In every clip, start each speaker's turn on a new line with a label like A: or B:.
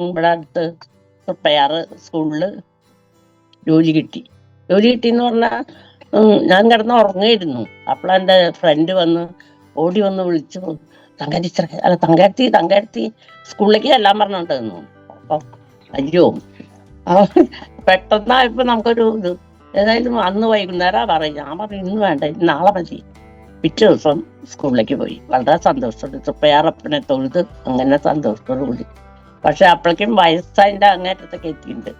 A: ഇവിടെ അടുത്ത് തൊട്ടയാറ് സ്കൂളിൽ ജോലി കിട്ടി. ജോലി കിട്ടിയെന്ന് പറഞ്ഞാൽ ഞാൻ കിടന്ന് ഉറങ്ങിയിരുന്നു അപ്പോൾ എന്റെ ഫ്രണ്ട് വന്ന് ഓടി വന്ന് വിളിച്ചു തങ്കരത്തി അല്ല തങ്കരത്തി തങ്കരത്തി സ്കൂളിലേക്ക് എല്ലാം പറഞ്ഞോണ്ട് തന്നു അപ്പം അയ്യോ ആ, പെട്ടെന്നായപ്പോ നമുക്കൊരു ഇത് ഏതായാലും അന്ന് വൈകുന്നേരം പറയും ഞാൻ പറഞ്ഞു ഇന്ന് വേണ്ട നാളെ മതി. പിറ്റേ ദിവസം സ്കൂളിലേക്ക് പോയി. വളരെ സന്തോഷത്തോടെ തൃപ്പയാറപ്പനെ തൊഴുത് അങ്ങനെ സന്തോഷത്തോടു കൂടി പക്ഷെ അപ്പോഴേക്കും വയസ്സതിന്റെ അങ്ങേറ്റത്തൊക്കെ എത്തിയിട്ടുണ്ട്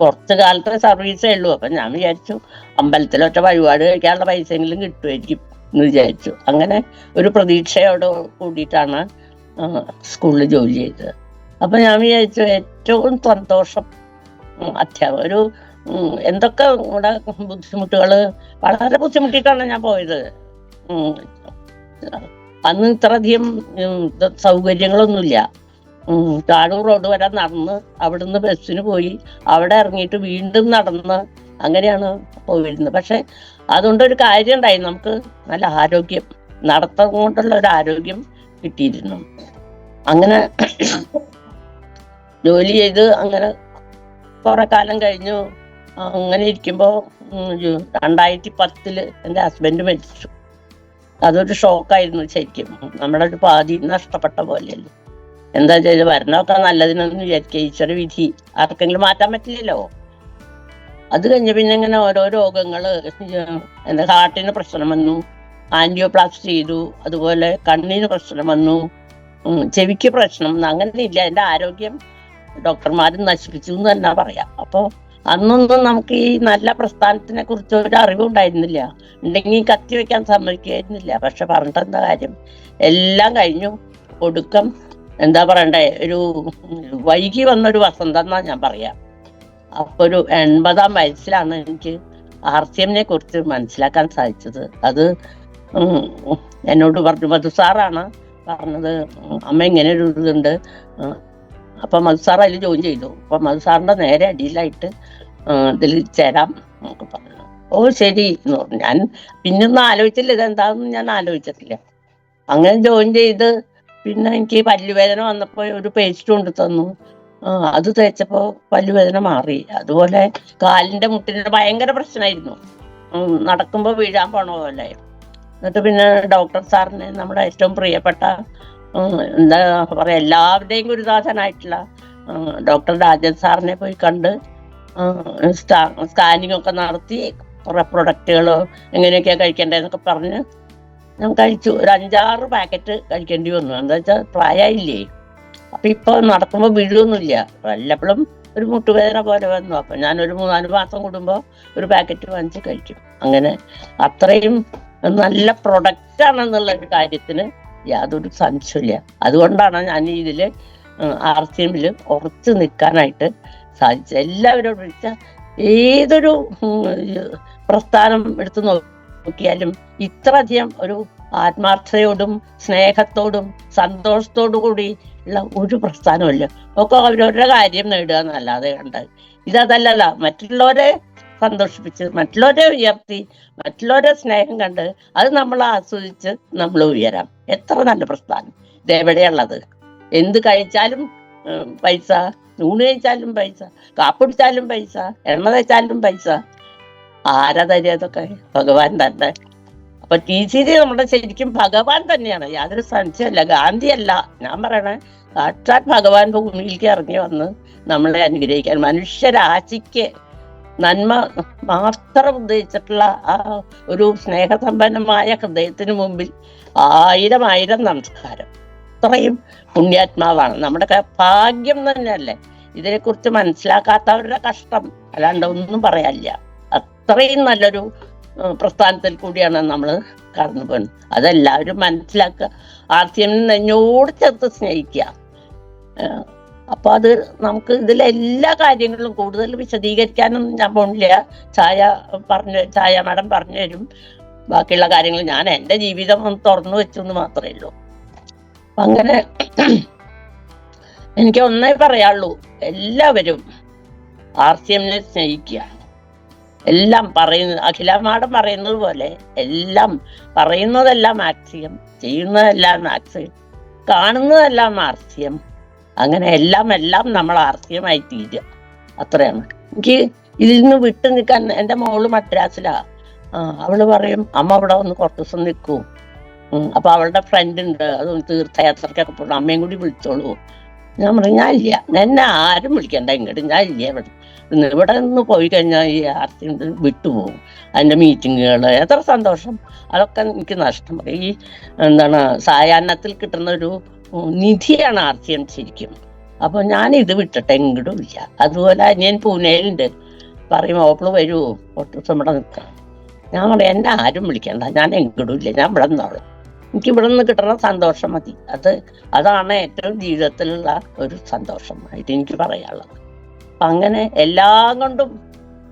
A: കുറച്ച് കാലത്തെ സർവീസേ ഉള്ളൂ. അപ്പം ഞാൻ വിചാരിച്ചു അമ്പലത്തിലൊറ്റ വഴിപാട് കഴിക്കാനുള്ള പൈസയെങ്കിലും കിട്ടുമായിരിക്കും എന്ന് വിചാരിച്ചു. അങ്ങനെ ഒരു പ്രതീക്ഷയോട് കൂടിയിട്ടാണ് സ്കൂളിൽ ജോലി ചെയ്തത്. അപ്പം ഞാൻ വിചാരിച്ചു ഏറ്റവും സന്തോഷം അധ്യാപകം ഒരു എന്തൊക്കെ ഇവിടെ ബുദ്ധിമുട്ടുകൾ വളരെ ബുദ്ധിമുട്ടിയിട്ടാണ് ഞാൻ പോയത്. അന്ന് ഇത്രയധികം സൗകര്യങ്ങളൊന്നുമില്ല. താഴൂർ റോഡ് വരെ നടന്ന് അവിടുന്ന് ബസ്സിന് പോയി അവിടെ ഇറങ്ങിയിട്ട് വീണ്ടും നടന്ന് അങ്ങനെയാണ് പോയിരുന്നത്. പക്ഷെ അതുകൊണ്ടൊരു കാര്യം ഉണ്ടായി. നമുക്ക് നല്ല ആരോഗ്യം നടത്തം കൊണ്ടുള്ള ഒരു ആരോഗ്യം കിട്ടിയിരുന്നു. അങ്ങനെ ജോലി ചെയ്ത് അങ്ങനെ കുറെ കാലം കഴിഞ്ഞു. അങ്ങനെ ഇരിക്കുമ്പോ ഉം, ഒരു രണ്ടായിരത്തി പത്തിൽ എന്റെ ഹസ്ബൻഡ് മരിച്ചു. അതൊരു ഷോക്കായിരുന്നു ശരിക്കും. നമ്മുടെ ഒരു പാതി നഷ്ടപ്പെട്ട പോലെയല്ലേ. എന്താ ചെയ്ത് വരണമൊക്കെ നല്ലതിനൊന്നും വിചാരിക്കുക ഈശ്വര വിധി. ആർക്കെങ്കിലും മാറ്റാൻ പറ്റില്ലല്ലോ. അത് കഴിഞ്ഞ് പിന്നെ ഇങ്ങനെ ഓരോ രോഗങ്ങൾ എന്താ ഹാർട്ടിന് പ്രശ്നം വന്നു ആന്റിയോപ്ലാസ്റ്റ് ചെയ്തു അതുപോലെ കണ്ണിന് പ്രശ്നം വന്നു ചെവിക്ക് പ്രശ്നം അങ്ങനെ ഇല്ല എന്റെ ആരോഗ്യം ഡോക്ടർമാരും നശിപ്പിച്ചു എന്ന് തന്നെ പറയാം. അപ്പോൾ അന്നൊന്നും നമുക്ക് ഈ നല്ല പ്രസ്ഥാനത്തിനെ കുറിച്ച് ഒരു അറിവുണ്ടായിരുന്നില്ല. ഉണ്ടെങ്കിൽ കത്തി വെക്കാൻ സമ്മതിക്കുമായിരുന്നില്ല പക്ഷെ പറഞ്ഞിട്ട് എന്താ കാര്യം? എല്ലാം കഴിഞ്ഞു. ഒടുക്കം എന്താ പറയണ്ടേ ഒരു വൈകി വന്നൊരു വസന്തം എന്നാ ഞാൻ പറയാം. അപ്പൊ ഒരു എൺപതാം വയസ്സിലാണ് എനിക്ക് ആർ സി എമ്മിനെ കുറിച്ച് മനസ്സിലാക്കാൻ സാധിച്ചത്. അത് എന്നോട് പറഞ്ഞു മധു സാറാണ് പറഞ്ഞത്. അമ്മ ഇങ്ങനെ ഒരു ഇതുണ്ട്. അപ്പൊ മധു സാർ അതിൽ ജോയിൻ ചെയ്തു. അപ്പൊ മധു നേരെ അടിയിലായിട്ട് ഇതിൽ ചേരാം പറഞ്ഞു. ഓ ശരി ഞാൻ പിന്നൊന്നും ആലോചിച്ചില്ല. ഇതെന്താണെന്ന് ഞാൻ ആലോചിച്ചിട്ടില്ല. അങ്ങനെ ജോയിൻ ചെയ്ത് പിന്നെ എനിക്ക് പല്ലുവേദന വന്നപ്പോൾ ഒരു പേസ്റ്റ് കൊണ്ട് തന്നു. അത് തേച്ചപ്പോ പല്ലുവേദന മാറി. അതുപോലെ കാലിന്റെ മുട്ടിന് ഭയങ്കര പ്രശ്നമായിരുന്നു നടക്കുമ്പോൾ നടക്കുമ്പോ വീഴാൻ പോണ പോലെ. എന്നിട്ട് പിന്നെ ഡോക്ടർ സാറിന് നമ്മുടെ ഏറ്റവും പ്രിയപ്പെട്ട എന്താ പറയാ എല്ലാവരുടെയും ഗുരുദാസനായിട്ടുള്ള ഡോക്ടർ രാജൻ സാറിനെ പോയി കണ്ട് സ്കാനിങ് ഒക്കെ നടത്തി കുറെ പ്രൊഡക്റ്റുകൾ എങ്ങനെയൊക്കെയാ കഴിക്കേണ്ടതെന്നൊക്കെ പറഞ്ഞ് ഞാൻ കഴിച്ചു. ഒരു അഞ്ചാറ് പാക്കറ്റ് കഴിക്കേണ്ടി വന്നു. എന്താ വെച്ചാൽ പ്രായമായില്ലേ അപ്പൊ ഇപ്പൊ നടക്കുമ്പോ വീഴൊന്നുമില്ല വല്ലപ്പോഴും ഒരു മുട്ടുവേദന പോലെ വന്നു. അപ്പൊ ഞാൻ ഒരു മൂന്നാൽ മാസം കൂടുമ്പോ ഒരു പാക്കറ്റ് വാങ്ങിച്ച് കഴിക്കും അങ്ങനെ അത്രയും നല്ല പ്രൊഡക്റ്റ് ആണെന്നുള്ള ഒരു കാര്യത്തിന് യാതൊരു സംശയമില്ല അതുകൊണ്ടാണ് ഞാൻ ഇതിൽ ആർ സി എമ്മിൽ ഉറച്ചു നിൽക്കാനായിട്ട് സാധിച്ചത്. എല്ലാവരോടും വിളിച്ച ഏതൊരു പ്രസ്ഥാനം എടുത്തു നോക്കിയാലും ഇത്രയധികം ഒരു ആത്മാർത്ഥതയോടും സ്നേഹത്തോടും സന്തോഷത്തോടു കൂടി ഉള്ള ഒരു പ്രസ്ഥാനമില്ല ഒക്കെ അവരവരുടെ കാര്യം നേടുക എന്നല്ലാതെ കണ്ട്. ഇതല്ലല്ല മറ്റുള്ളവരെ സന്തോഷിപ്പിച്ച് മറ്റുള്ളവരെ ഉയർത്തി മറ്റുള്ളവരെ സ്നേഹം കണ്ട് അത് നമ്മൾ ആസ്വദിച്ച് നമ്മൾ ഉയരാം. എത്ര നല്ല പ്രസ്ഥാനം. ഇതെവിടെയുള്ളത് എന്ത് കഴിച്ചാലും പൈസ. നൂണ് കഴിച്ചാലും പൈസ. കാപ്പിടിച്ചാലും പൈസ. എണ്ണ തേച്ചാലും പൈസ. ആരാ തരിക അതൊക്കെ ഭഗവാൻ തന്നെ. അപ്പൊ ടി സി ജി നമ്മുടെ ശരിക്കും ഭഗവാൻ തന്നെയാണ്. യാതൊരു സംശയമല്ല ഗാന്ധിയല്ല. ഞാൻ പറയണേ സാക്ഷാൽ ഭഗവാൻ ഭൂമിയിലേക്ക് ഇറങ്ങി വന്ന് നമ്മളെ അനുഗ്രഹിക്കാൻ മനുഷ്യരാശിക്ക് നന്മ മാത്രം ഉദ്ദേശിച്ചിട്ടുള്ള ആ ഒരു സ്നേഹസമ്പന്നമായ ഹൃദയത്തിന് മുമ്പിൽ ആയിരം ആയിരം നമസ്കാരം. അത്രയും പുണ്യാത്മാവാണ്. നമ്മുടെ ഭാഗ്യം തന്നെയല്ലേ? ഇതിനെക്കുറിച്ച് മനസ്സിലാക്കാത്തവരുടെ കഷ്ടം. അല്ലാണ്ട് ഒന്നും പറയാനില്ല. അത്രയും നല്ലൊരു പ്രസ്ഥാനത്തിൽ കൂടിയാണ് നമ്മൾ കടന്നു പോകുന്നത്. അതെല്ലാവരും മനസ്സിലാക്കുക. ആദ്യം നെഞ്ഞോട് ചേർത്ത് സ്നേഹിക്കുക. അപ്പൊ അത് നമുക്ക് ഇതിലെ എല്ലാ കാര്യങ്ങളും കൂടുതൽ വിശദീകരിക്കാനും ഞാൻ പോണില്ല. ചായ പറഞ്ഞു ചായ മാഡം പറഞ്ഞു തരും. ബാക്കിയുള്ള കാര്യങ്ങൾ ഞാൻ എന്റെ ജീവിതം ഒന്ന് തുറന്നു വെച്ചു എന്ന് മാത്രമേ ഉള്ളൂ. അങ്ങനെ എനിക്ക് ഒന്നേ പറയാള്ളൂ എല്ലാവരും ആർ സി എമ്മിനെ സ്നേഹിക്കുക. എല്ലാം പറയുന്നത് അഖില മാഡം പറയുന്നത് പോലെ എല്ലാം പറയുന്നതെല്ലാം ആക്സിയം ചെയ്യുന്നതെല്ലാം ആക്സിയം കാണുന്നതെല്ലാം ആർസ്യം. അങ്ങനെ എല്ലാം എല്ലാം നമ്മൾ ആർസ്യമായി തീരുക. അത്രയാണ്. എനിക്ക് ഇതിൽ നിന്ന് വിട്ടു നിൽക്കാൻ എന്റെ മോൾ മദ്രാസിലാ. അവൾ പറയും അമ്മ അവിടെ ഒന്ന് കുറച്ച് ദിവസം നിൽക്കും. അപ്പൊ അവളുടെ ഫ്രണ്ട് ഉണ്ട്. അത് തീർത്ഥയാത്രക്കൊക്കെ പോകണം അമ്മയും കൂടി വിളിച്ചോളൂ. ഞാൻ പറഞ്ഞു ഞാൻ ഇല്ല. എന്നെ ആരും വിളിക്കണ്ട. ഇങ്ങോട്ട് ഞാൻ ഇല്ല. ഇവിടെ ഇന്ന് ഇവിടെ നിന്ന് പോയി കഴിഞ്ഞാൽ ഈ ആർത്തി വിട്ടുപോകും അതിന്റെ മീറ്റിങ്ങുകൾ എത്ര സന്തോഷം. അതൊക്കെ എനിക്ക് നഷ്ടം. ഈ എന്താണ് സായാഹ്നത്തിൽ കിട്ടുന്ന ഒരു നിധിയാണ് ആർത്തി എം ശരിക്കും. അപ്പൊ ഞാൻ ഇത് വിട്ടിട്ട് എങ്ങോട്ടും ഇല്ല. അതുപോലെ ഞാൻ പൂനെയിലുണ്ട്. പറയും ഓപ്പിൾ വരുമോ ഒട്ടും ഇവിടെ നിൽക്കാം. ഞാൻ പറയാം എന്നെ ആരും വിളിക്കണ്ട. ഞാൻ എങ്ങോട്ടും ഇല്ല. ഞാൻ ഇവിടെ നിന്നോളാം. എനിക്ക് ഇവിടെ നിന്ന് കിട്ടുന്ന സന്തോഷം മതി. അത് അതാണ് ഏറ്റവും ജീവിതത്തിലുള്ള ഒരു സന്തോഷമായിട്ട് എനിക്ക് പറയാനുള്ളത്. അങ്ങനെ എല്ലാം കൊണ്ടും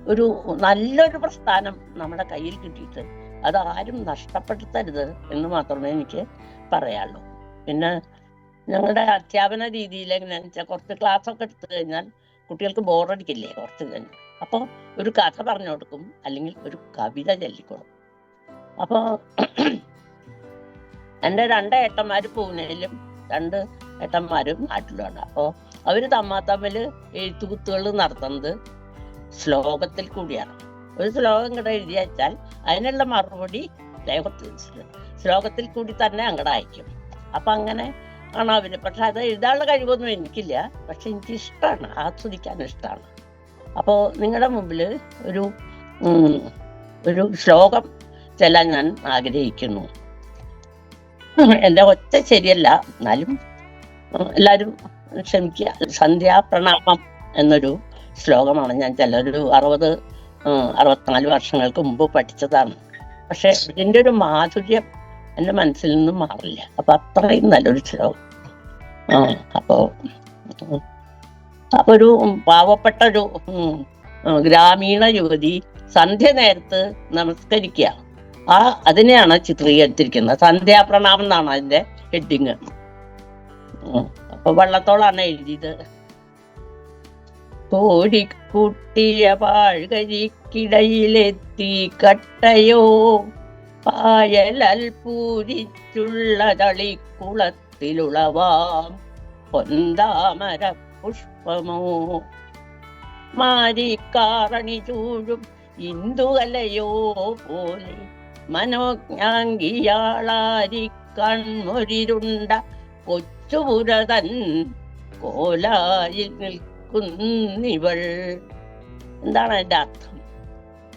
A: ഒരു നല്ലൊരു പ്രസ്ഥാനം നമ്മുടെ കയ്യിൽ കിട്ടിയിട്ട് അത് ആരും നഷ്ടപ്പെടുത്തരുത് എന്ന് മാത്രമേ എനിക്ക് പറയാനുള്ളൂ. പിന്നെ ഞങ്ങളുടെ അധ്യാപന രീതിയിൽ എങ്ങനെയാണെന്ന് വെച്ചാൽ കുറച്ച് ക്ലാസ് ഒക്കെ എടുത്തു കഴിഞ്ഞാൽ കുട്ടികൾക്ക് ബോറടിക്കില്ലേ കുറച്ച് കഴിഞ്ഞ്. അപ്പോൾ ഒരു കഥ പറഞ്ഞു കൊടുക്കും അല്ലെങ്കിൽ ഒരു കവിത ചൊല്ലിക്കൊടുക്കും. അപ്പോൾ എന്റെ രണ്ട് ഏട്ടന്മാർ പൂനെയിലും രണ്ട് ഏട്ടന്മാരും നാട്ടിലുമാണ് അപ്പോൾ അവർ തമ്മാ തമ്മിൽ എഴുത്തുകുത്തുകൾ നടത്തുന്നത് ശ്ലോകത്തിൽ കൂടിയാണ്. ഒരു ശ്ലോകം കൂടെ എഴുതി വെച്ചാൽ അതിനുള്ള മറുപടി ശ്ലോകത്തിൽ ശ്ലോകത്തിൽ കൂടി തന്നെ അങ്ങടെ അയക്കും. അപ്പൊ അങ്ങനെ ആണ് അവന് പക്ഷെ അത് എഴുതാനുള്ള കഴിവൊന്നും എനിക്കില്ല. പക്ഷെ എനിക്ക് ഇഷ്ടമാണ് ആസ്വദിക്കാൻ ഇഷ്ടമാണ് അപ്പോൾ നിങ്ങളുടെ മുമ്പിൽ ഒരു ഒരു ശ്ലോകം ചെല്ലാൻ ഞാൻ ആഗ്രഹിക്കുന്നു. എന്റെ ഒറ്റ ശരിയല്ല. എന്നാലും എല്ലാവരും ക്ഷമിക്കുക. സന്ധ്യാപ്രണാമം എന്നൊരു ശ്ലോകമാണ് ഞാൻ ചില ഒരു അറുപത് അറുപത്തിനാല് വർഷങ്ങൾക്ക് മുമ്പ് പഠിച്ചതാണ്. പക്ഷെ ഇതിന്റെ ഒരു മാധുര്യം എന്റെ മനസ്സിൽ നിന്നും മാറില്ല. അപ്പൊ അത്രയും നല്ലൊരു ശ്ലോകം. അപ്പോ അപ്പൊ ഒരു പാവപ്പെട്ട ഒരു ഗ്രാമീണ യുവതി സന്ധ്യ നേരത്ത് നമസ്കരിക്കുക. ആ അതിനെയാണ് ചിത്രീകരിച്ചിരിക്കുന്നത്. സന്ധ്യാപ്രണാമം എന്നാണ് അതിന്റെ ഹെഡിങ് അപ്പൊ വള്ളത്തോളാണ് എഴുതിയത്. കോഴിക്കുട്ടിയ പാഴ്കരിക്കിടയിലെത്തി കട്ടയോ? പായലൽ പൂരിച്ചുള്ള തളിക്കുളത്തിലുളവാം പൊന്താമര പുഷ്പമോ മാരിക്കാറണി ചൂഴും ഇന്ദുകലയോ പോലെ മനോജ്ഞാങ്കിയാളാരി കൺമൊരിരുണ്ട കൊച്ചുപുരതൻ കോലായിൽ നിൽക്കുന്നിവൾ. എന്താണ് എന്റെ അർത്ഥം?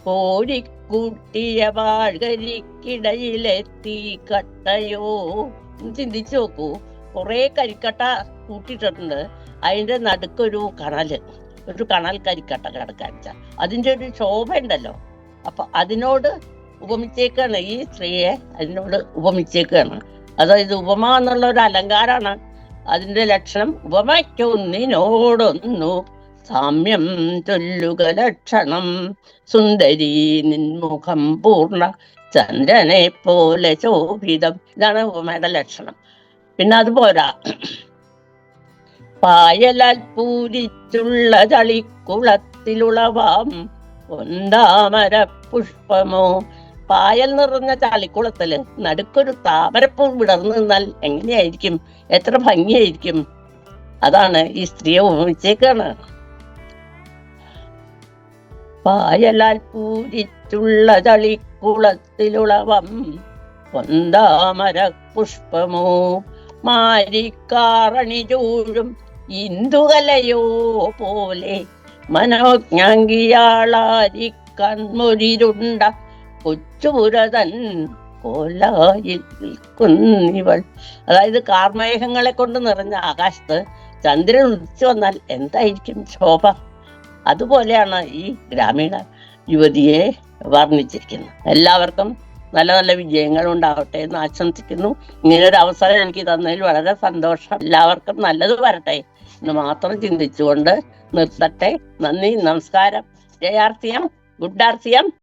A: കോഴിക്കൂട്ടിയ വാഴകരിക്കിടയിലെത്തി കട്ടയോ? ചിന്തിച്ചു നോക്കൂ. കുറെ കരിക്കട്ട കൂട്ടിയിട്ടുണ്ട് അതിന്റെ നടുക്കൊരു കണൽ. ഒരു കണൽ കരിക്കട്ട കിടക്കാച്ച അതിന്റെ ഒരു ശോഭ ഉണ്ടല്ലോ അപ്പൊ അതിനോട് ഉപമിച്ചേക്കാണ്. ഈ സ്ത്രീയെ അതിനോട് ഉപമിച്ചേക്കാണ്. അതായത് ഉപമ എന്നുള്ള ഒരു അലങ്കാരമാണ് അതിന്റെ ലക്ഷണം ഉപമയ്ക്കൊന്നിനോടൊന്നു സാമ്യം ചൊല്ലുക ലക്ഷണം. സുന്ദരി നിൻമുഖം പൂർണ ചന്ദ്രനെ പോലെ ശോഭിതം. ഇതാണ് ഉപമയുടെ ലക്ഷണം. പിന്നെ അത് പോരാ പായലാൽ പൂരിച്ചുള്ള ചളിക്കുളത്തിലുളവാം. ഒന്താമര പുഷ്പമോ പായൽ നിറഞ്ഞ ചളിക്കുളത്തിൽ നടുക്കൊരു താമരപ്പൂ വിടർന്നു നിന്നാൽ എങ്ങനെയായിരിക്കും? എത്ര ഭംഗിയായിരിക്കും? അതാണ് ഈ സ്ത്രീയെ ഉപമിച്ചേക്കാണ്. പായലാൽ പൂരിച്ചുള്ള ചളിക്കുളത്തിലുളവം കൊന്താമര പുഷ്പമോ മാരിക്കാറണി ചൂഴും ഇന്ദുകലയോ പോലെ മനോജ്ഞാങ്കിയാളാരി കൺമൊരിരുണ്ട കൊച്ചുപുരതൻ കോലായിൽ നിൽക്കുന്നിവൾ. അതായത് കാർമേഘങ്ങളെ കൊണ്ട് നിറഞ്ഞ ആകാശത്ത് ചന്ദ്രൻ ഉദിച്ചു വന്നാൽ എന്തായിരിക്കും ശോഭ? അതുപോലെയാണ് ഈ ഗ്രാമീണ യുവതിയെ വർണിച്ചിരിക്കുന്നത്. എല്ലാവർക്കും നല്ല നല്ല വിജയങ്ങൾ ഉണ്ടാവട്ടെ എന്ന് ആശംസിക്കുന്നു. ഇങ്ങനെ ഒരു അവസരം എനിക്ക് തന്നതിൽ വളരെ സന്തോഷം. എല്ലാവർക്കും നല്ലത് വരട്ടെ എന്ന് മാത്രം ചിന്തിച്ചുകൊണ്ട് നിർത്തട്ടെ. നന്ദി നമസ്കാരം. ജയാർത്ഥിയം ഗുഡ് ആർത്തിയം.